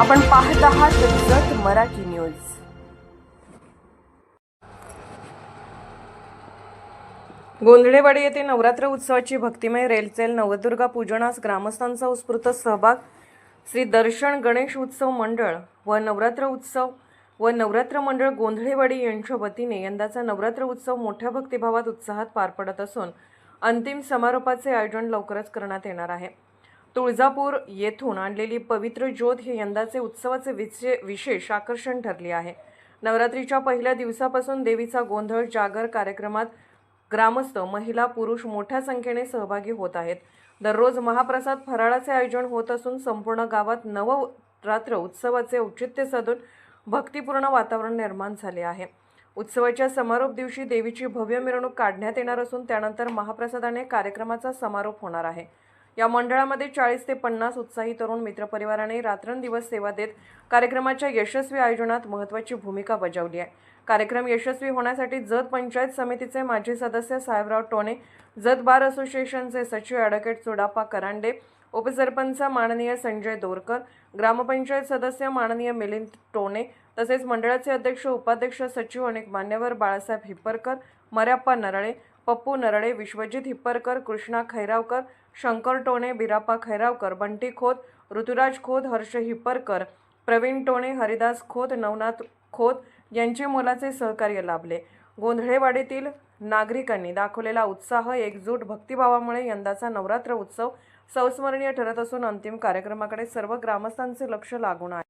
आपण पाहत आहात जत मराठी न्यूज. गोंधळेवाडी येथे नवरात्र उत्सवाची भक्तिमय रेलचेल नवदुर्गा पूजनास ग्रामस्थांचा उत्स्फूर्त सहभाग. श्री दर्शन गणेश उत्सव मंडळ व नवरात्र उत्सव व नवरात्र मंडळ गोंधळेवाडी यांच्या वतीने यंदाचा नवरात्र उत्सव मोठ्या भक्तिभावात उत्साहात पार पडत असून अंतिम समारोपाचे आयोजन लवकरच करण्यात येणार आहे. तुळजापूर येथून आणलेली पवित्र ज्योत हे यंदाचे उत्सवाचे विशे विशेष आकर्षण ठरले आहे. नवरात्रीच्या पहिल्या दिवसापासून देवीचा गोंधळ जागर कार्यक्रमात ग्रामस्थ महिला पुरुष मोठ्या संख्येने सहभागी होत आहेत. दररोज महाप्रसाद फराळाचे आयोजन होत असून संपूर्ण गावात नवरात्र उत्सवाचे औचित्य साधून भक्तिपूर्ण वातावरण निर्माण झाले आहे. उत्सवाच्या समारोप दिवशी देवीची भव्य मिरवणूक काढण्यात येणार असून त्यानंतर महाप्रसादाने कार्यक्रमाचा समारोप होणार आहे. या मंडळामध्ये चाळीस ते पन्नास उत्साही तरुण मित्रपरिवाराने रात्रंदिवस सेवा देत कार्यक्रमाच्या यशस्वी आयोजनात महत्त्वाची भूमिका बजावली आहे. कार्यक्रम यशस्वी होण्यासाठी जत पंचायत समितीचे माजी सदस्य साहेबराव टोणे जत बार असोसिएशनचे सचिव ॲडव्होकेट चुडापा करांडे उपसरपंच माननीय संजय दोरकर ग्रामपंचायत सदस्य माननीय मिलिंद टोणे तसेच मंडळाचे अध्यक्ष उपाध्यक्ष सचिव अनेक मान्यवर बाळासाहेब हिप्परकर मर्याप्पा नरळे पप्पू नरळे विश्वजित हिप्परकर कृष्णा खैरावकर शंकर टोणे बिराप्पा खैरावकर बंटी खोत ऋतुराज खोत हर्ष हिप्परकर प्रवीण टोणे हरिदास खोत नवनाथ खोत यांचे मोलाचे सहकार्य लाभले. गोंधळेवाडीतील नागरिकांनी दाखवलेला उत्साह एकजूट भक्तिभावामुळे यंदाचा नवरात्र उत्सव संस्मरणीय ठरत असून अंतिम कार्यक्रमाकडे सर्व ग्रामस्थांचे लक्ष लागून आहे.